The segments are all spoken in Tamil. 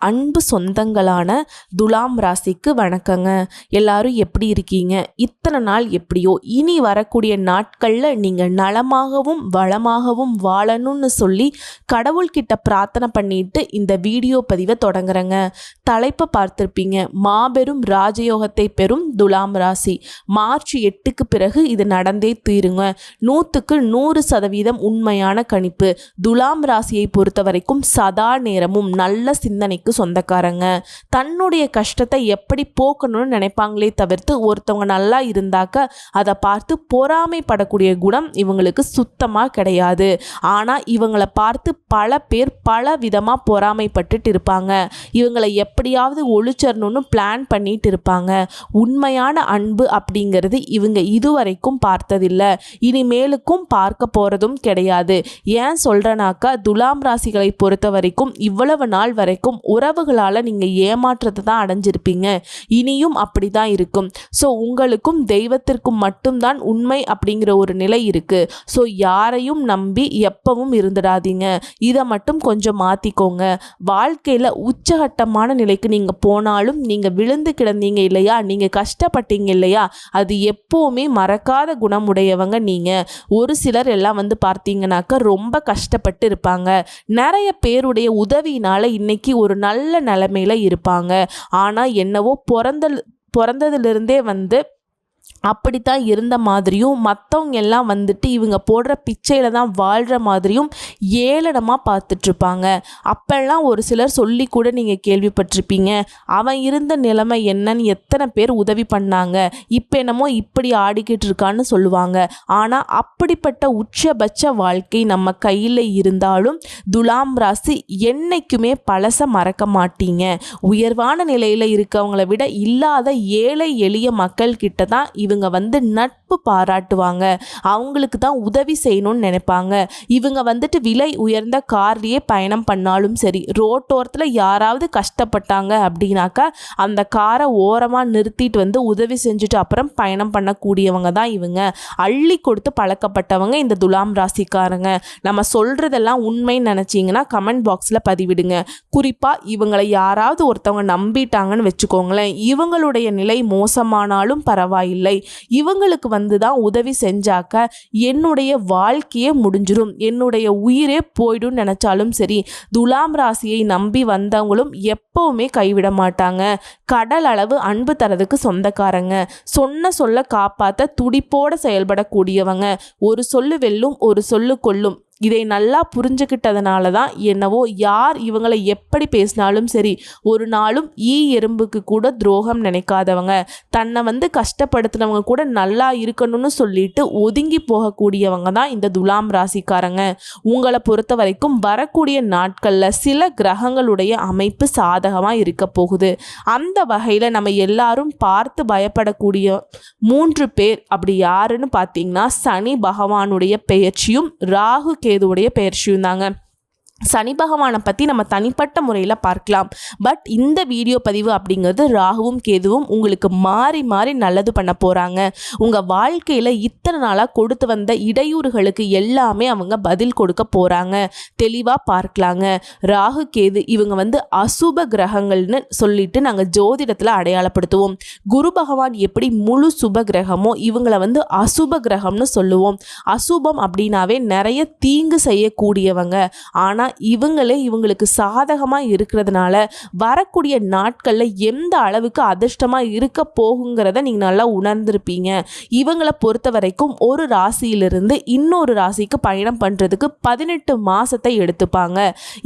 அன்பு சொந்தங்களான துலாம் ராசிக்கு வணக்கங்க. எல்லாரும் எப்படி இருக்கீங்க? இத்தனை நாள் எப்படியோ இனி வரக்கூடிய நாட்களில் நீங்கள் நலமாகவும் வளமாகவும் வாழணும்னு சொல்லி கடவுள்கிட்ட பிரார்த்தனை பண்ணிட்டு இந்த வீடியோ பதிவை தொடங்குறேங்க. தலைப்பை பார்த்துருப்பீங்க. மாபெரும் ராஜயோகத்தை பெறும் துலாம் ராசி. மார்ச் எட்டுக்கு பிறகு இது நடந்தே தீருங்க. நூற்றுக்கு நூறு சதவீதம் உண்மையான கணிப்பு. துலாம் ராசியை பொறுத்த வரைக்கும் சதா நேரமும் நல்ல சிந்தனைக்கு சொந்தக்காரங்க. தன்னுடைய கஷ்டத்தை எப்படி போக்கணும்னு நினைப்பாங்களே தவிர்த்து ஒருத்தவங்க நல்லா இருந்தாக்க அதை பார்த்து பொறாமைப்படக்கூடிய குணம் இவங்களுக்கு சுத்தமாக கிடையாது. ஆனால் இவங்களை பார்த்து பல பேர் பல விதமாக பொறாமைப்பட்டுட்டு இருப்பாங்க. இவங்களை எப்படியாவது ஒழிச்சிடணும்னு பிளான் பண்ணிட்டு இருப்பாங்க. உண்மையான அன்பு அப்படிங்கிறது இவங்க இதுவரைக்கும் பார்த்ததில்லை. இனிமேலுக்கும் பார்க்க போகிறதும் கிடையாது. ஏன் சொல்கிறேனாக்கா துலாம் ராசிகளை பொறுத்த வரைக்கும் இவ்வளவு நாள் வரைக்கும் உறவுகளால் நீங்கள் ஏமாற்றத்தை தான் அடைஞ்சிருப்பீங்க. இனியும் அப்படி தான் இருக்கும். ஸோ உங்களுக்கும் தெய்வத்திற்கும் மட்டும்தான் உண்மை அப்படிங்கிற ஒரு நிலை இருக்குது ஸோ யாரையும் நம்பி எப்பவும் இருந்துடாதீங்க. இதை மட்டும் கொஞ்சம் மாற்றிக்கோங்க வாழ்க்கையில் உச்சகட்டமான நிலைக்கு நீங்கள் போனாலும் நீங்கள் விழுந்து கிடந்தீங்க இல்லையா? நீங்கள் கஷ்டப்பட்டீங்க இல்லையா? அது எப்போவுமே மறக்காத குணமுடையவங்க நீங்கள் ஒரு சிலர் எல்லாம் வந்து பார்த்தீங்கன்னாக்கா ரொம்ப கஷ்டப்பட்டு இருப்பாங்க. நிறைய பேருடைய உதவியினால் இன்னைக்கு ஒரு நாள் நல்ல நிலமையில இருப்பாங்க. ஆனால் என்னவோ பிறந்த பிறந்ததுலேருந்தே வந்து அப்படித்தான் இருந்த மாதிரியும் மற்றவங்க எல்லாம் வந்துட்டு இவங்க போடுற பிச்சையில் தான் வாழ்கிற மாதிரியும் ஏளனமாக பார்த்துட்ருப்பாங்க. அப்போல்லாம் ஒரு சிலர் சொல்லி கூட நீங்கள் கேள்விப்பட்டிருப்பீங்க அவன் இருந்த நிலைமை என்னன்னு எத்தனை பேர் உதவி பண்ணாங்க இப்போ என்னமோ இப்படி ஆடிக்கிட்டு இருக்கான்னு சொல்லுவாங்க. ஆனால் அப்படிப்பட்ட உச்சபட்ச வாழ்க்கை நம்ம கையில் இருந்தாலும் துலாம் ராசி என்னைக்குமே பழச மறக்க மாட்டீங்க. உயர்வான நிலையில் இருக்கவங்கள விட இல்லாத ஏழை எளிய மக்கள் கிட்ட தான் இவங்க வந்து நட்பு பாராட்டுவாங்க. அவங்களுக்கு தான் உதவி செய்யணும்னு நினைப்பாங்க. இவங்க வந்துட்டு விலை உயர்ந்த கார்லேயே பயணம் பண்ணாலும் சரி ரோட்டோரத்தில் யாராவது கஷ்டப்பட்டாங்க அப்படின்னாக்கா அந்த காரை ஓரமாக நிறுத்திட்டு வந்து உதவி செஞ்சுட்டு அப்புறம் பயணம் பண்ணக்கூடியவங்க தான் இவங்க. அள்ளி கொடுத்து பழக்கப்பட்டவங்க இந்த துலாம் ராசிக்காரங்க. நம்ம சொல்கிறதெல்லாம் உண்மைன்னு நினச்சிங்கன்னா கமெண்ட் பாக்ஸில் பதிவிடுங்க. குறிப்பாக இவங்களை யாராவது ஒருத்தவங்க நம்பிட்டாங்கன்னு வச்சுக்கோங்களேன். இவங்களுடைய நிலை மோசமானாலும் பரவாயில்லை. இவங்களுக்கு வந்து தான் உதவி செஞ்சாக்க என்னுடைய வாழ்க்கையே முடிஞ்சிடும் என்னுடைய உயிரே போயிடும் நினச்சாலும் சரி துலாம் ராசியை நம்பி வந்தவங்களும் எப்பவுமே கைவிட மாட்டாங்க. கடல் அளவு அன்பு தரதுக்கு சொந்தக்காரங்க. சொன்ன சொல்ல காப்பாற்ற துடிப்போட செயல்படக்கூடியவங்க. ஒரு சொல்லு வெல்லும் ஒரு சொல்லு கொல்லும். இதை நல்லா புரிஞ்சுக்கிட்டதுனால தான் என்னவோ யார் இவங்களை எப்படி பேசினாலும் சரி ஒரு நாளும் ஈ எறும்புக்கு கூட துரோகம் நினைக்காதவங்க. தன்னை வந்து கஷ்டப்படுத்தினவங்க கூட நல்லா இருக்கணும்னு சொல்லிட்டு ஒதுங்கி போகக்கூடியவங்க தான் இந்த துலாம் ராசிக்காரங்க. உங்களை பொறுத்த வரைக்கும் வரக்கூடிய நாட்களில் சில கிரகங்களுடைய அமைப்பு சாதகமாக இருக்க போகுது. அந்த வகையில் நம்ம எல்லாரும் பார்த்து பயப்படக்கூடிய மூன்று பேர் அப்படி யாருன்னு பார்த்தீங்கன்னா சனி பகவானுடைய பெயர்ச்சியும் ராகு கேதுவுடைய பெயர்ச்சியும் தாங்க சனி பகவானை பற்றி நம்ம தனிப்பட்ட முறையில் பார்க்கலாம். பட் இந்த வீடியோ பதிவு அப்படிங்கிறது ராகுவும் கேதுவும் உங்களுக்கு மாறி மாறி நல்லது பண்ண போகிறாங்க உங்கள் வாழ்க்கையில் இத்தனை நாளாக கொடுத்து வந்த இடையூறுகளுக்கு எல்லாமே அவங்க பதில் கொடுக்க போகிறாங்க தெளிவாக பார்க்கலாங்க. ராகு கேது இவங்க வந்து அசுப கிரகங்கள்னு சொல்லிட்டு நாங்கள் ஜோதிடத்தில் அடையாளப்படுத்துவோம். குரு பகவான் எப்படி முழு சுப கிரகமோ இவங்களை வந்து அசுப கிரகம்னு சொல்லுவோம். அசுபம் அப்படின்னாவே நிறைய தீங்கு செய்யக்கூடியவங்க. ஆனால் இவங்களே இவங்களுக்கு சாதகமாக இருக்கிறதுனால வரக்கூடிய நாட்களில் எந்த அளவுக்கு அதிர்ஷ்டமாக இருக்க போகுங்கிறத நீங்கள் நல்லா உணர்ந்திருப்பீங்க. இவங்களை பொறுத்த வரைக்கும் ஒரு ராசியிலிருந்து இன்னொரு ராசிக்கு பயணம் பண்ணுறதுக்கு பதினெட்டு மாதத்தை எடுத்துப்பாங்க.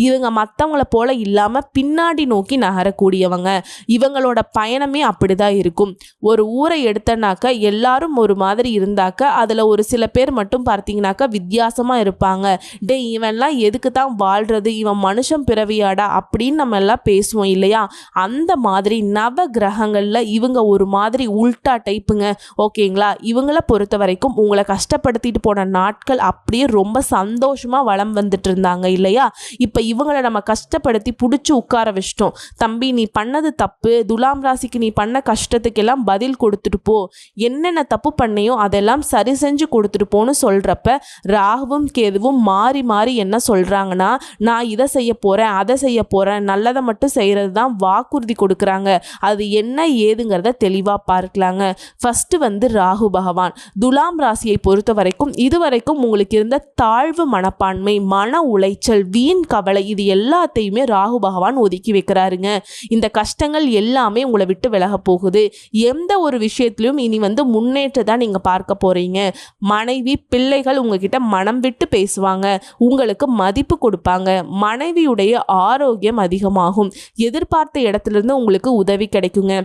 இவங்க மற்றவங்கள போல இல்லாமல் பின்னாடி நோக்கி நகரக்கூடியவங்க. இவங்களோட பயணமே அப்படி தான் இருக்கும். ஒரு ஊரை எடுத்தனாக்க எல்லாரும் ஒரு மாதிரி இருந்தாக்க அதில் ஒரு சில பேர் மட்டும் பார்த்தீங்கன்னாக்கா வித்தியாசமாக இருப்பாங்க. டே இவன்லாம் எதுக்கு தான் வாழ்கிறது இவன் மனுஷன் பிறவியாடா அப்படின்னு நம்ம எல்லாம் பேசுவோம் இல்லையா? அந்த மாதிரி நவ கிரகங்களில் இவங்க ஒரு மாதிரி உல்டா டைப்புங்க. ஓகேங்களா? இவங்களை பொறுத்த வரைக்கும் உங்களை கஷ்டப்படுத்திட்டு போன நாட்கள் அப்படியே ரொம்ப சந்தோஷமாக வளம் வந்துட்டு இருந்தாங்க இல்லையா? இப்போ இவங்களை நம்ம கஷ்டப்படுத்தி பிடிச்சி உட்கார வச்சிட்டோம். தம்பி நீ பண்ணது தப்பு. துலாம் ராசிக்கு நீ பண்ண கஷ்டத்துக்கெல்லாம் பதில் கொடுத்துட்டு போ. என்னென்ன தப்பு பண்ணையோ அதெல்லாம் சரி செஞ்சு கொடுத்துட்டு போன்னு சொல்கிறப்ப ராகுவும் கேதுவும் மாறி மாறி என்ன சொல்கிறாங்கன்னா நான் இதை செய்ய போகிறேன் அதை செய்ய போகிறேன் நல்லதை மட்டும் செய்கிறது தான் வாக்குறுதி கொடுக்குறாங்க. அது என்ன ஏதுங்கிறத தெளிவாக பார்க்கலாங்க. ஃபஸ்ட்டு வந்து ராகு பகவான். துலாம் ராசியை பொறுத்த வரைக்கும் இதுவரைக்கும் உங்களுக்கு இருந்த தாழ்வு மனப்பான்மை மன உளைச்சல் வீண் கவலை இது எல்லாத்தையுமே ராகு பகவான் ஒதுக்கி வைக்கிறாருங்க. இந்த கஷ்டங்கள் எல்லாமே உங்களை விட்டு விலக போகுது. எந்த ஒரு விஷயத்திலையும் இனி வந்து முன்னேற்றத்தை நீங்கள் பார்க்க போகிறீங்க மனைவி பிள்ளைகள் உங்ககிட்ட மனம் விட்டு பேசுவாங்க. உங்களுக்கு மதிப்பு கொடுப்பாங்க. மனைவியுடைய ஆரோக்கியம் அதிகமாகும். எதிர்பார்த்த இடத்துலேருந்து உங்களுக்கு உதவி கிடைக்குங்க.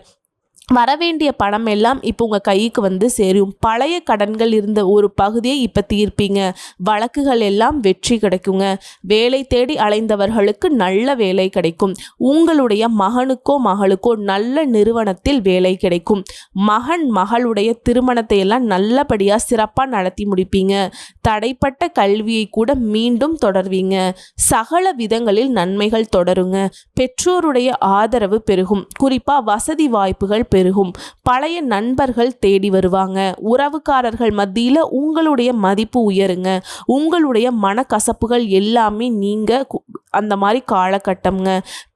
வரவேண்டிய பணம் எல்லாம் இப்போ உங்கள் கைக்கு வந்து சேரும். பழைய கடன்கள் இருந்த ஒரு பகுதியை இப்போ தீர்ப்பீங்க. வழக்குகள் எல்லாம் வெற்றி கிடைக்குங்க. வேலை தேடி அலைந்தவர்களுக்கு நல்ல வேலை கிடைக்கும். உங்களுடைய மகனுக்கோ மகளுக்கோ நல்ல நிறுவனத்தில் வேலை கிடைக்கும். மகன் மகளுடைய திருமணத்தை எல்லாம் நல்லபடியாக சிறப்பாக நடத்தி முடிப்பீங்க. தடைப்பட்ட கல்வியை கூட மீண்டும் தொடர்வீங்க. சகல விதங்களில் நன்மைகள் தொடருங்க. பெற்றோருடைய ஆதரவு பெருகும். குறிப்பாக வசதி வாய்ப்புகள் பெருகும். பழைய நண்பர்கள் தேடி வருவாங்க. உறவுக்காரர்கள் மத்தியில் உங்களுடைய மதிப்பு உயருங்க. உங்களுடைய மனக்கசப்புகள் எல்லாமே நீங்கள் அந்த மாதிரி காலகட்டம்ங்க.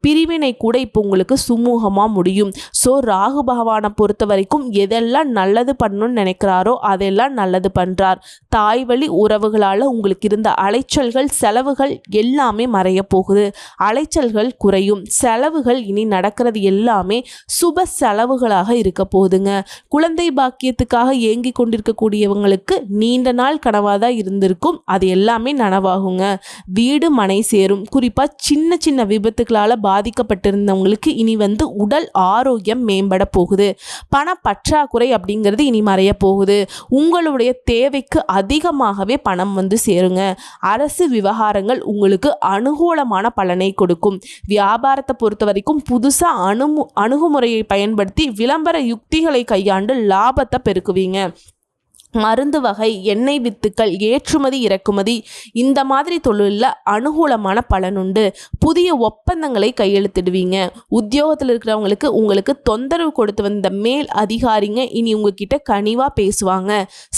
பிரிவினை கூட இப்போ உங்களுக்கு சுமூகமாக முடியும். ஸோ ராகு பகவானை பொறுத்த வரைக்கும் எதெல்லாம் நல்லது பண்ணணும்னு நினைக்கிறாரோ அதெல்லாம் நல்லது பண்ணுறார் தாய் வழி உறவுகளால் உங்களுக்கு இருந்த அலைச்சல்கள் செலவுகள் எல்லாமே மறைய போகுது. அலைச்சல்கள் குறையும். செலவுகள் இனி நடக்கிறது எல்லாமே சுப செலவுகளாக இருக்க போகுதுங்க. குழந்தை பாக்கியத்துக்காக ஏங்கி கொண்டிருக்கக்கூடியவங்களுக்கு நீண்ட நாள் கனவாக தான் இருந்திருக்கும். அது எல்லாமே நனவாகுங்க. வீடு மனை சேரும். குறிப்பாக சின்ன சின்ன விபத்துகளால் பாதிக்கப்பட்டிருந்தவங்களுக்கு இனி வந்து உடல் ஆரோக்கியம் மேம்பட போகுது. பண பற்றாக்குறை அப்படிங்கிறது இனி மறைய போகுது. உங்களுடைய தேவைக்கு அதிகமாகவே பணம் வந்து சேருங்க. அரசு விவகாரங்கள் உங்களுக்கு அனுகூலமான பலனை கொடுக்கும். வியாபாரத்தை பொறுத்த வரைக்கும் புதுசாக அணுமு அணுகுமுறையை பயன்படுத்தி விளம்பர யுக்திகளை கையாண்டு லாபத்தை பெருக்குவீங்க. மருந்து வகை எண்ணெய் வித்துக்கள் ஏற்றுமதி இறக்குமதி இந்த மாதிரி தொழிலில் அனுகூலமான பலனுண்டு புதிய ஒப்பந்தங்களை கையெழுத்திடுவீங்க. உத்தியோகத்தில் இருக்கிறவங்களுக்கு உங்களுக்கு தொந்தரவு கொடுத்து வந்த மேல் அதிகாரிங்க இனி உங்ககிட்ட கனிவாக பேசுவாங்க.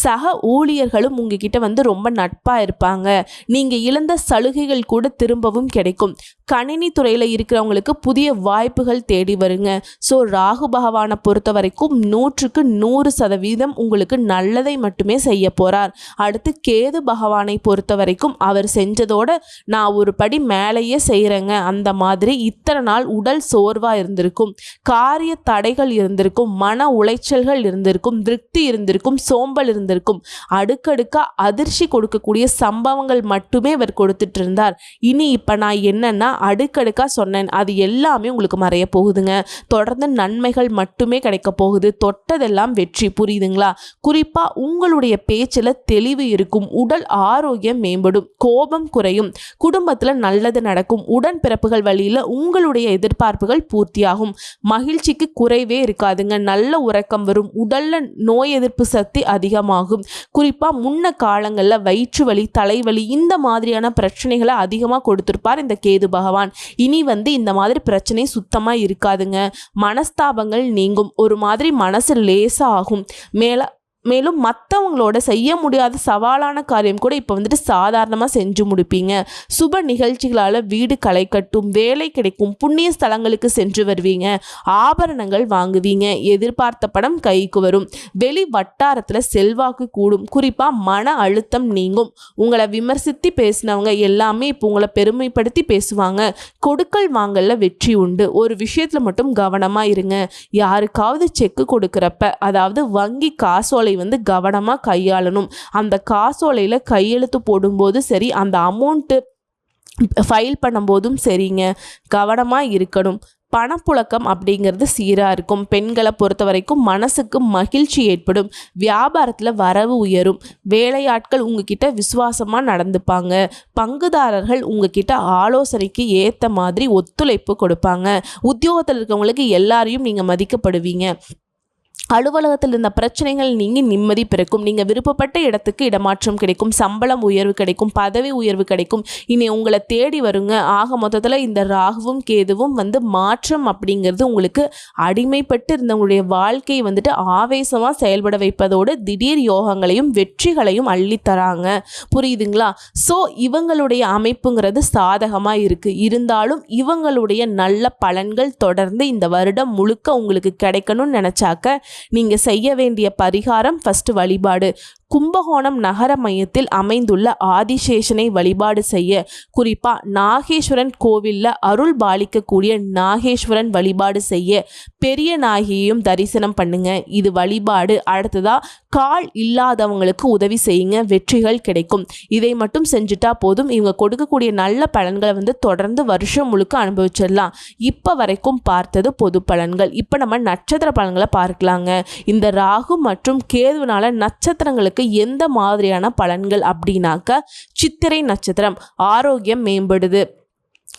சக ஊழியர்களும் உங்ககிட்ட வந்து ரொம்ப நட்பாக இருப்பாங்க. நீங்கள் இழந்த சலுகைகள் கூட திரும்பவும் கிடைக்கும். கணினி துறையில் இருக்கிறவங்களுக்கு புதிய வாய்ப்புகள் தேடி வருங்க. ஸோ ராகு பகவானை பொறுத்த வரைக்கும் நூற்றுக்கு நூறு சதவீதம் உங்களுக்கு நல்லதை மட்டுமே செய்ய போகிறார் அடுத்து கேது பகவானை பொறுத்த வரைக்கும் அவர் செஞ்சதோட நான் ஒரு படி மேலேயே செய்கிறேங்க அந்த மாதிரி இத்தனை நாள் உடல் சோர்வாக இருந்திருக்கும். காரிய தடைகள் இருந்திருக்கும். மன உளைச்சல்கள் இருந்திருக்கும். திருப்தி இருந்திருக்கும். சோம்பல் இருந்திருக்கும். அடுக்கடுக்காக அதிர்ச்சி கொடுக்கக்கூடிய சம்பவங்கள் மட்டுமே அவர் கொடுத்துட்டு இருந்தார் இனி இப்போ நான் என்னன்னா அடுக்கடுக்காக சொன்னேன். அது எல்லாமே உங்களுக்கு மறைய போகுதுங்க. தொடர்ந்து நன்மைகள் மட்டுமே கிடைக்க போகுது. தொட்டதெல்லாம் வெற்றி. புரியுதுங்களா? குறிப்பாக உங்களுடைய பேச்சில் தெளிவு இருக்கும் உடல் ஆரோக்கியம் மேம்படும் கோபம் குறையும் குடும்பத்தில் நல்லது நடக்கும் உடன்பிறப்புகள் வழியில் உங்களுடைய எதிர்பார்ப்புகள் பூர்த்தியாகும். மகிழ்ச்சிக்கு குறைவே இருக்காதுங்க. நல்ல உறக்கம் வரும் உடல்ல நோய் எதிர்ப்பு சக்தி அதிகமாகும். குறிப்பாக முன்ன காலங்களில் வயிற்று வலி தலைவலி இந்த மாதிரியான பிரச்சனைகளை அதிகமாக கொடுத்துருப்பார் இந்த கேது பகவான். இனி வந்து இந்த மாதிரி பிரச்சனை சுத்தமாக இருக்காதுங்க. மனஸ்தாபங்கள் நீங்கும். ஒரு மாதிரி மனசு லேசாக ஆகும். மேலே மேலும் மற்றவங்களோட செய்ய முடியாத சவாலான காரியம் கூட இப்போ வந்துட்டு சாதாரணமாக செஞ்சு முடிப்பீங்க. சுப நிகழ்ச்சிகளால் வீடு களை கட்டும் வேலை கிடைக்கும் புண்ணிய ஸ்தலங்களுக்கு சென்று வருவீங்க. ஆபரணங்கள் வாங்குவீங்க. எதிர்பார்த்த படம் கைக்கு வரும். வெளி வட்டாரத்தில் செல்வாக்கு கூடும். குறிப்பாக மன அழுத்தம் நீங்கும். உங்களை விமர்சித்து பேசினவங்க எல்லாமே இப்போ உங்களை பெருமைப்படுத்தி பேசுவாங்க. கொடுக்கல் வாங்கல வெற்றி உண்டு. ஒரு விஷயத்தில் மட்டும் கவனமாக இருங்க. யாருக்காவது செக்கு கொடுக்குறப்ப அதாவது வங்கி காசோலை காசோலை வந்து கவனமாக கையாளணும். அந்த காசோலையில் கையெழுத்து போடும்போது சரி அந்த அமௌண்ட்டு ஃபைல் பண்ணும்போதும் சரிங்க. கவனமாக இருக்கணும். பணப்புழக்கம் அப்படிங்கிறது சீராக இருக்கும். பெண்களை பொறுத்த வரைக்கும் மனசுக்கு மகிழ்ச்சி ஏற்படும். வியாபாரத்தில் வரவு உயரும். வேலையாட்கள் உங்ககிட்ட விசுவாசமாக நடந்துப்பாங்க. பங்குதாரர்கள் உங்ககிட்ட ஆலோசனைக்கு ஏற்ற மாதிரி ஒத்துழைப்பு கொடுப்பாங்க. உத்தியோகத்தில் இருக்கவங்களுக்கு எல்லாரையும் நீங்கள் மதிக்கப்படுவீங்க. அலுவலகத்தில் இருந்த பிரச்சனைகள் நீங்கி நிம்மதி பிறக்கும். நீங்கள் விருப்பப்பட்ட இடத்துக்கு இடமாற்றம் கிடைக்கும். சம்பளம் உயர்வு கிடைக்கும். பதவி உயர்வு கிடைக்கும். இனி உங்களை தேடி வருங்க. ஆக மொத்தத்தில் இந்த ராகுவும் கேதுவும் வந்து மாற்றம் அப்படிங்கிறது உங்களுக்கு அடிமைப்பட்டு இருந்தவங்களுடைய வாழ்க்கையை வந்துட்டு ஆவேசமாக செயல்பட வைப்பதோடு திடீர் யோகங்களையும் வெற்றிகளையும் அள்ளித்தராங்க. புரியுதுங்களா? ஸோ இவங்களுடைய அமைப்புங்கிறது சாதகமாக இருக்குது இருந்தாலும் இவங்களுடைய நல்ல பலன்கள் தொடர்ந்து இந்த வருடம் முழுக்க உங்களுக்கு கிடைக்கணும்னு நினச்சாக்க நீங்கள் செய்ய வேண்டிய பரிகாரம் ஃபஸ்ட்டு வழிபாடு. கும்பகோணம் நகர மையத்தில் அமைந்துள்ள ஆதிசேஷனை வழிபாடு செய்ய குறிப்பாக நாகேஸ்வரன் கோவிலில் அருள் பாலிக்கக்கூடிய நாகேஸ்வரன் வழிபாடு செய்ய பெரிய நாகியையும் தரிசனம் பண்ணுங்க. இது வழிபாடு. அடுத்ததா கால் இல்லாதவங்களுக்கு உதவி செய்யுங்க. வெற்றிகள் கிடைக்கும். இதை மட்டும் செஞ்சுட்டா போதும். இவங்க கொடுக்கக்கூடிய நல்ல பலன்களை வந்து தொடர்ந்து வருஷம் முழுக்க அனுபவிச்சிடலாம். இப்போ வரைக்கும் பார்த்தது பொது பலன்கள். இப்போ நம்ம நட்சத்திர பலன்களை பார்க்கலாங்க. இந்த ராகு மற்றும் கேதுவினால நட்சத்திரங்களுக்கு எந்த மாதிரியான பலன்கள் அப்படின்னாக்க சித்திரை நட்சத்திரம் ஆரோக்கியம் மேம்படுது.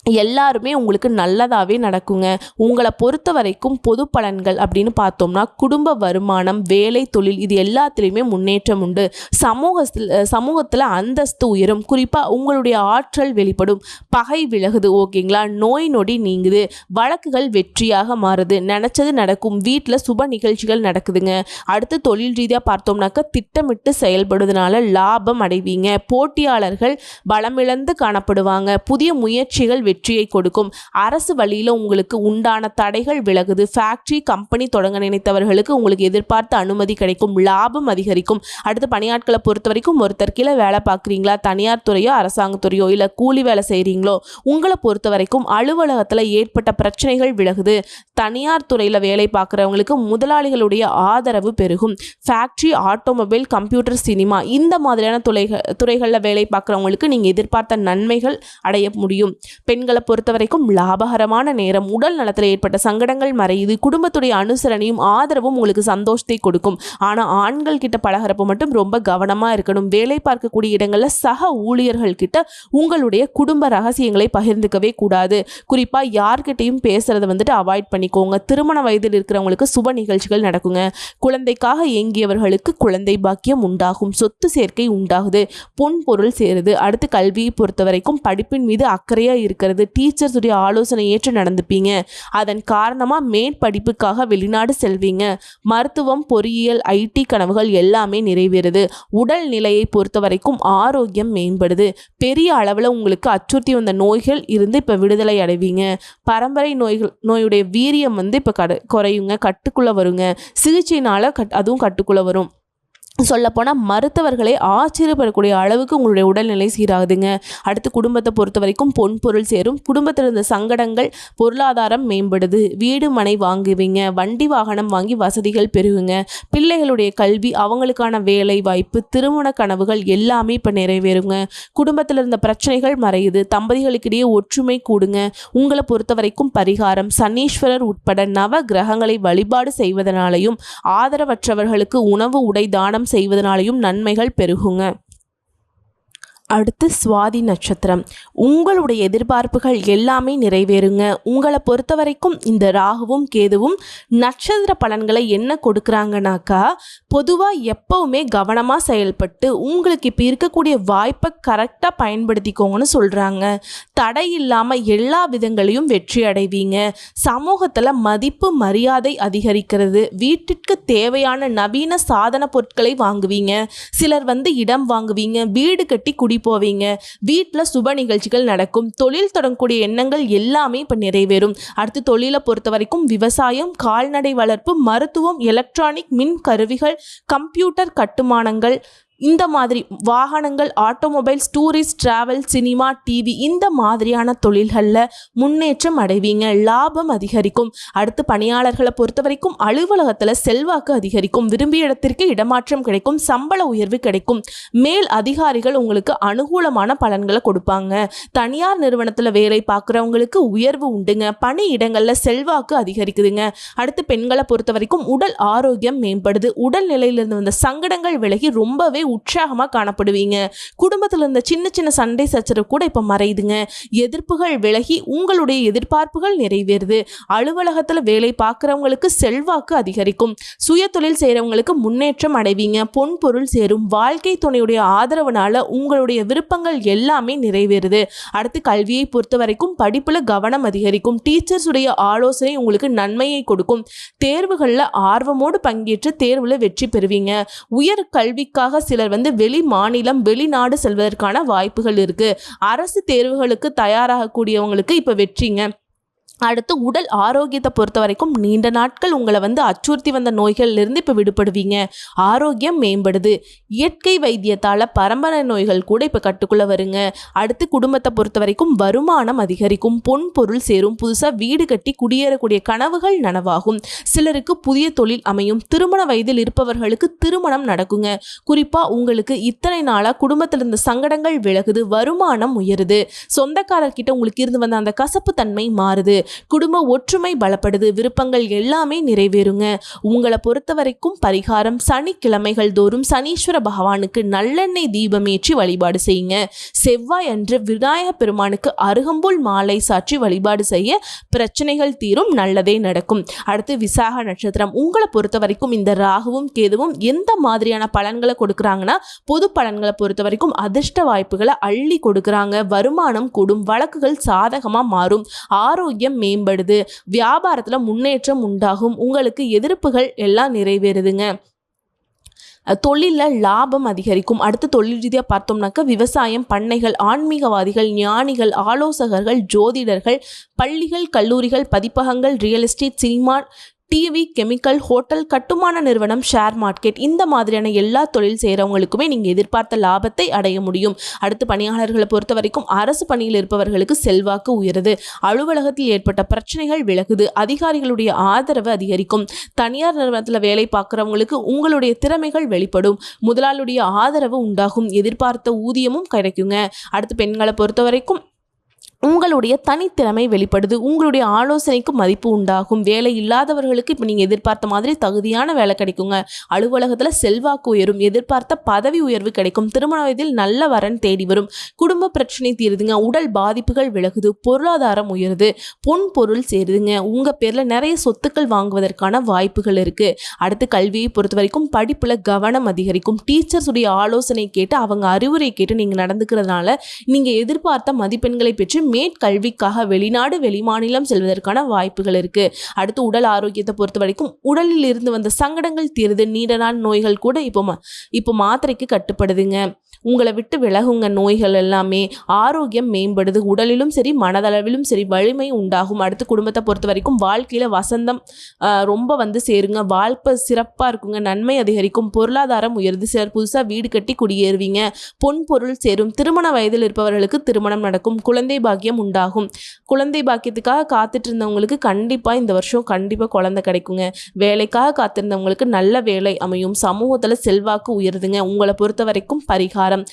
எல்லாருமே உங்களுக்கு நல்லதாகவே நடக்குங்க. உங்களை பொறுத்த வரைக்கும் பொது பலன்கள் அப்படின்னு பார்த்தோம்னா குடும்ப வருமானம் வேலை தொழில் இது எல்லாத்துலேயுமே முன்னேற்றம் உண்டு. சமூகத்தில் சமூகத்தில் அந்தஸ்து உயரும். குறிப்பாக உங்களுடைய ஆற்றல் வெளிப்படும். பகை விலகுது ஓகேங்களா? நோய் நொடி நீங்குது. வழக்குகள் வெற்றியாக மாறுது. நினச்சது நடக்கும். வீட்டில் சுப நிகழ்ச்சிகள் நடக்குதுங்க. அடுத்து தொழில் ரீதியாக பார்த்தோம்னாக்கா திட்டமிட்டு செயல்படுறதுனால லாபம் அடைவீங்க. போட்டியாளர்கள் பலமிழந்து காணப்படுவாங்க. புதிய முயற்சிகள் வெற்றியை கொடுக்கும். அரசு வழியில் உங்களுக்கு உண்டான தடைகள் விலகுது. ஃபேக்ட்ரி கம்பெனி தொடங்க நினைத்தவர்களுக்கு உங்களுக்கு எதிர்பார்த்த அனுமதி கிடைக்கும். லாபம் அதிகரிக்கும். அடுத்து பணியாட்களை பொறுத்த வரைக்கும் ஒருத்தர் கீழே வேலை பார்க்குறீங்களா? தனியார் துறையோ அரசாங்கத்துறையோ இல்லை கூலி வேலை செய்கிறீங்களோ உங்களை பொறுத்த வரைக்கும் அலுவலகத்தில் ஏற்பட்ட பிரச்சனைகள் விலகுது. தனியார் துறையில் வேலை பார்க்குறவங்களுக்கு முதலாளிகளுடைய ஆதரவு பெருகும். ஃபேக்ட்ரி ஆட்டோமொபைல் கம்ப்யூட்டர் சினிமா இந்த மாதிரியான துறைகள் துறைகளில் வேலை பார்க்குறவங்களுக்கு நீங்கள் எதிர்பார்த்த நன்மைகள் அடைய முடியும். பெண் பெண்களை பொறுத்த வரைக்கும் லாபகரமான நேரம். உடல் நலத்தில் ஏற்பட்ட சங்கடங்கள் மறையுது. குடும்பத்துடைய அனுசரணையும் ஆதரவும் உங்களுக்கு சந்தோஷத்தை கொடுக்கும். ஆனால் ஆண்கள் கிட்ட பழகிறப்ப மட்டும் ரொம்ப கவனமாக இருக்கணும். வேலை பார்க்கக்கூடிய இடங்களில் சக ஊழியர்கள் கிட்ட உங்களுடைய குடும்ப ரகசியங்களை பகிர்ந்துக்கவே கூடாது. குறிப்பாக யார்கிட்டையும் பேசுகிறத வந்துட்டு அவாய்ட் பண்ணிக்கோங்க. திருமண வயதில் இருக்கிறவங்களுக்கு சுப நிகழ்ச்சிகள் நடக்குங்க. குழந்தைக்காக ஏங்கியவர்களுக்கு குழந்தை பாக்கியம் உண்டாகும். சொத்து சேர்க்கை உண்டாகுது. பொன் பொருள் சேருது. அடுத்து கல்வியை பொறுத்த வரைக்கும் படிப்பின் மீது அக்கறையாக இருக்கிறது. டீச்சர்ஸ் டீச்சர்ஸுடைய ஆலோசனை ஏற்று நடந்துப்பீங்க. அதன் காரணமாக மேற்படிப்புக்காக வெளிநாடு செல்வீங்க. மருத்துவம் பொறியியல் ஐடி கனவுகள் எல்லாமே நிறைவேறுது. உடல் நிலையை பொறுத்த வரைக்கும் ஆரோக்கியம் மேம்படுது. பெரிய அளவில் உங்களுக்கு அச்சுறுத்தி வந்த நோய்கள் இருந்து இப்போ விடுதலை அடைவீங்க. பரம்பரை நோய்கள் நோயுடைய வீரியம் வந்து இப்போ கட குறையுங்க கட்டுக்குள்ளே வருங்க. சிகிச்சையினால் கட் அதுவும் கட்டுக்குள்ளே வரும். சொல்லப்போனால் மருத்துவர்களை ஆச்சரியப்படக்கூடிய அளவுக்கு உங்களுடைய உடல்நிலை சீராகுதுங்க. அடுத்து குடும்பத்தை பொறுத்த வரைக்கும் பொன் பொருள் சேரும். குடும்பத்தில் இருந்த சங்கடங்கள் பொருளாதாரம் மேம்படுது. வீடு மனை வாங்குவீங்க. வண்டி வாகனம் வாங்கி வசதிகள் பெருகுங்க. பிள்ளைகளுடைய கல்வி அவங்களுக்கான வேலை வாய்ப்பு திருமண கனவுகள் எல்லாமே இப்போ நிறைவேறுங்க. குடும்பத்தில் இருந்த பிரச்சனைகள் மறையுது. தம்பதிகளுக்கிடையே ஒற்றுமை கூடுங்க. உங்களை பொறுத்த வரைக்கும் பரிகாரம் சனீஸ்வரர் உட்பட நவ கிரகங்களை வழிபாடு செய்வதனாலையும் ஆதரவற்றவர்களுக்கு உணவு உடை தானம் தானம் செய்வதனாலையும் நன்மைகள் பெருகுங்க. அடுத்து சுவாதி நட்சத்திரம். உங்களுடைய எதிர்பார்ப்புகள் எல்லாமே நிறைவேறுங்க. உங்களை பொறுத்த வரைக்கும் இந்த ராகுவும் கேதுவும் நட்சத்திர பலன்களை என்ன கொடுக்குறாங்கனாக்கா பொதுவாக எப்பவுமே கவனமாக செயல்பட்டு உங்களுக்கு இப்போ இருக்கக்கூடிய வாய்ப்பை கரெக்டாக பயன்படுத்திக்கோங்கன்னு சொல்கிறாங்க தடை இல்லாமல் எல்லா விதங்களையும் வெற்றி அடைவீங்க. சமூகத்தில் மதிப்பு மரியாதை அதிகரிக்கிறது. வீட்டிற்கு தேவையான நவீன சாதன பொருட்களை வாங்குவீங்க. சிலர் வந்து இடம் வாங்குவீங்க. வீடு கட்டி குடி குடி போவீங்க. வீட்டில் சுப நிகழ்ச்சிகள் நடக்கும். தொழில் தொடங்கக்கூடிய எண்ணங்கள் எல்லாமே இப்போ நிறைவேறும். அடுத்து தொழிலை பொறுத்த வரைக்கும் விவசாயம் கால்நடை வளர்ப்பு மருத்துவம் எலக்ட்ரானிக் மின் கருவிகள் கம்ப்யூட்டர் கட்டுமானங்கள் இந்த மாதிரி வாகனங்கள் automobiles tourist travel cinema TV இந்த மாதிரியான தொழில்களில் முன்னேற்றம் அடைவீங்க. லாபம் அதிகரிக்கும். அடுத்து பணியாளர்களை பொறுத்த வரைக்கும் அலுவலகத்தில் செல்வாக்கு அதிகரிக்கும். விரும்பிய இடத்திற்கு இடமாற்றம் கிடைக்கும். சம்பள உயர்வு கிடைக்கும். மேல் அதிகாரிகள் உங்களுக்கு அனுகூலமான பலன்களை கொடுப்பாங்க. தனியார் நிறுவனத்தில் வேலை பார்க்குறவங்களுக்கு உயர்வு உண்டுங்க. பணி இடங்களில் செல்வாக்கு அதிகரிக்குதுங்க. அடுத்து பெண்களை பொறுத்த வரைக்கும் உடல் ஆரோக்கியம் மேம்படுது. உடல் நிலையிலிருந்து வந்த சங்கடங்கள் விலகி ரொம்பவே உற்சாகமாக காணப்படுவீங்க. குடும்பத்தில் இருந்த சின்ன சின்ன சண்டை சச்சரவு கூட இப்போ மறையுதுங்க. எதிர்ப்புகள் விலகி உங்களுடைய எதிர்பார்ப்புகள் நிறைவேறுது. அலுவலகத்தில் வேலை பார்க்குறவங்களுக்கு செல்வாக்கு அதிகரிக்கும். சுய தொழில் செய்கிறவங்களுக்கு முன்னேற்றம் அடைவீங்க. பொன் பொருள் சேரும். வாழ்க்கை துணையுடைய ஆதரவுனால உங்களுடைய விருப்பங்கள் எல்லாமே நிறைவேறுது. அடுத்து கல்வியை பொறுத்த வரைக்கும் படிப்பில் கவனம் அதிகரிக்கும். டீச்சர்ஸுடைய ஆலோசனை உங்களுக்கு நன்மையை கொடுக்கும். தேர்வுகளில் ஆர்வமோடு பங்கேற்று தேர்வில் வெற்றி பெறுவீங்க. உயர் கல்விக்காக சிலர் வந்து வெளி மாநிலம் வெளிநாடு செல்வதற்கான வாய்ப்புகள் இருக்கு. அரசு தேர்வுகளுக்கு தயாராகக்கூடியவங்களுக்கு இப்போ வெற்றிங்க. அடுத்து உடல் ஆரோக்கியத்தை பொறுத்த வரைக்கும் நீண்ட நாட்கள் உங்களை வந்து அச்சுறுத்தி வந்த நோய்கள்லேருந்து இப்போ விடுபடுவீங்க. ஆரோக்கியம் மேம்படுது. இயற்கை வைத்தியத்தால் பரம்பரை நோய்கள் கூட இப்போ கட்டுக்குள்ளே வருங்க. அடுத்து குடும்பத்தை பொறுத்த வரைக்கும் வருமானம் அதிகரிக்கும். பொன் பொருள் சேரும். புதுசாக வீடு கட்டி குடியேறக்கூடிய கனவுகள் நனவாகும். சிலருக்கு புதிய தொழில் அமையும். திருமண வயதில் இருப்பவர்களுக்கு திருமணம் நடக்குங்க. குறிப்பாக உங்களுக்கு இத்தனை நாளாக குடும்பத்தில் இருந்த சங்கடங்கள் விலகுது. வருமானம் உயருது. சொந்தக்காரர்கிட்ட உங்களுக்கு இருந்து வந்த அந்த கசப்பு தன்மை மாறுது. குடும்ப ஒற்றுமை பலப்படுது. விருப்பங்கள் எல்லாமே நிறைவேறுங்க. உங்களை பொறுத்த வரைக்கும் பரிகாரம் சனிக்கிழமைகள் தோறும் சனீஸ்வர பகவானுக்கு நல்லெண்ணெய் தீபமேற்றி வழிபாடு செய்யுங்க. செவ்வாய் அன்று விநாயக பெருமானுக்கு அருகம்புல் மாலை சாற்றி வழிபாடு செய்ய பிரச்சனைகள் தீரும் நல்லதே நடக்கும். அடுத்து விசாக நட்சத்திரம். உங்களை பொறுத்த வரைக்கும் இந்த ராகுவும் கேதுவும் எந்த மாதிரியான பலன்களை கொடுக்குறாங்கன்னா பொது பலன்களை பொறுத்த வரைக்கும் அதிர்ஷ்ட வாய்ப்புகளை அள்ளி கொடுக்குறாங்க. வருமானம் கூடும் வழக்குகள் சாதகமாக மாறும். ஆரோக்கியம் மேம்படுது. வியாபாரத்தில் முன்னேற்றம் உண்டாகும். உங்களுக்கு எதிர்ப்புகள் எல்லாம் நிறைவேறுதுங்க. தொழிலில் லாபம் அதிகரிக்கும். அடுத்து தொழில் ரீதியாக பார்த்தோம்னாக்க விவசாயம் பண்ணைகள் ஆன்மீகவாதிகள் ஞானிகள் ஆலோசகர்கள் ஜோதிடர்கள் பள்ளிகள் கல்லூரிகள் பதிப்பகங்கள் real estate cinema TV chemical hotel கட்டுமான நிறுவனம் ஷேர் மார்க்கெட் இந்த மாதிரியான எல்லா தொழில் செய்கிறவங்களுக்குமே நீங்கள் எதிர்பார்த்த லாபத்தை அடைய முடியும். அடுத்து பணியாளர்களை பொறுத்த வரைக்கும் அரசு பணியில் இருப்பவர்களுக்கு செல்வாக்கு உயருது. அலுவலகத்தில் ஏற்பட்ட பிரச்சனைகள் விலகுது. அதிகாரிகளுடைய ஆதரவு அதிகரிக்கும். தனியார் நிறுவனத்தில் வேலை பார்க்குறவங்களுக்கு உங்களுடைய திறமைகள் வெளிப்படும். முதலாளுடைய ஆதரவு உண்டாகும். எதிர்பார்த்த ஊதியமும் கிடைக்குங்க. அடுத்து பெண்களை பொறுத்த வரைக்கும் உங்களுடைய தனித்திறமை வெளிப்படுது. உங்களுடைய ஆலோசனைக்கு மதிப்பு உண்டாகும். வேலை இல்லாதவர்களுக்கு இப்போ நீங்கள் எதிர்பார்த்த மாதிரி தகுதியான வேலை கிடைக்குங்க. அலுவலகத்தில் செல்வாக்கு உயரும். எதிர்பார்த்த பதவி உயர்வு கிடைக்கும். திருமண வயதில் நல்ல வரன் தேடி வரும். குடும்ப பிரச்சனை தீருதுங்க. உடல் பாதிப்புகள் விலகுது. பொருளாதாரம் உயருது. பொன் பொருள் சேருதுங்க. உங்கள் பேரில் நிறைய சொத்துக்கள் வாங்குவதற்கான வாய்ப்புகள் இருக்குது அடுத்து கல்வியை பொறுத்த வரைக்கும் படிப்பில் கவனம் அதிகரிக்கும். டீச்சர்ஸுடைய ஆலோசனை கேட்டு அவங்க அறிவுரை கேட்டு நீங்கள் நடந்துக்கிறதுனால நீங்கள் எதிர்பார்த்த மதிப்பெண்களை பெற்று மேற்கல்விக்காக வெளிநாடு வெளிமாநிலம் செல்வதற்கான வாய்ப்புகள் இருக்கு. அடுத்து உடல் ஆரோக்கியத்தை பொறுத்த வரைக்கும் உடலில் இருந்து வந்த சங்கடங்கள் தீருது. நீண்ட நாள் நோய்கள் கூட இப்போ இப்போ மாத்திரைக்கு கட்டுப்படுதுங்க. உங்களை விட்டு விலகுங்க. நோய்கள் எல்லாமே ஆரோக்கியம் மேம்படுது. உடலிலும் சரி மனதளவிலும் சரி வலிமை உண்டாகும். அடுத்து குடும்பத்தை பொறுத்த வரைக்கும் வாழ்க்கையில் வசந்தம் ரொம்ப வந்து சேருங்க. வாழ்க்கை சிறப்பாக இருக்குங்க. நன்மை அதிகரிக்கும். பொருளாதாரம் உயருது. சிலர் புதுசாக வீடு கட்டி குடியேறுவீங்க. பொன் பொருள் சேரும். திருமண வயதில் இருப்பவர்களுக்கு திருமணம் நடக்கும். குழந்தை பாக்கியம் உண்டாகும். குழந்தை பாக்கியத்துக்காக காத்துட்டு இருந்தவங்களுக்கு கண்டிப்பாக இந்த வருஷம் கண்டிப்பாக குழந்தை கிடைக்குங்க. வேலைக்காக காத்திருந்தவங்களுக்கு நல்ல வேலை அமையும். சமூகத்தில் செல்வாக்கு உயருதுங்க. உங்களை பொறுத்த வரைக்கும் பரிகாரம்.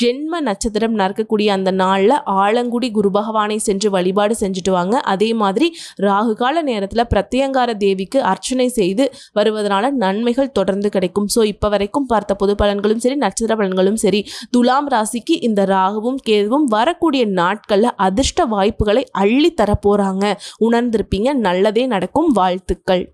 ஜென்ம நட்சத்திரம் நடக்கக்கூடிய அந்த நாளில் ஆலங்குடி குரு பகவானை சென்று வழிபாடு செஞ்சுட்டு வாங்க. அதே மாதிரி ராகு கால நேரத்தில் பிரத்யங்கார தேவிக்கு அர்ச்சனை செய்து வருவதனால நன்மைகள் தொடர்ந்து கிடைக்கும். ஸோ இப்போ வரைக்கும் பார்த்த பொது பலன்களும் சரி நட்சத்திர பலன்களும் சரி துலாம் ராசிக்கு இந்த ராகுவும் கேதுவும் வரக்கூடிய நாட்களில் அதிர்ஷ்ட வாய்ப்புகளை அள்ளி தர போகிறாங்க உணர்ந்திருப்பீங்க. நல்லதே நடக்கும். வாழ்த்துக்கள்.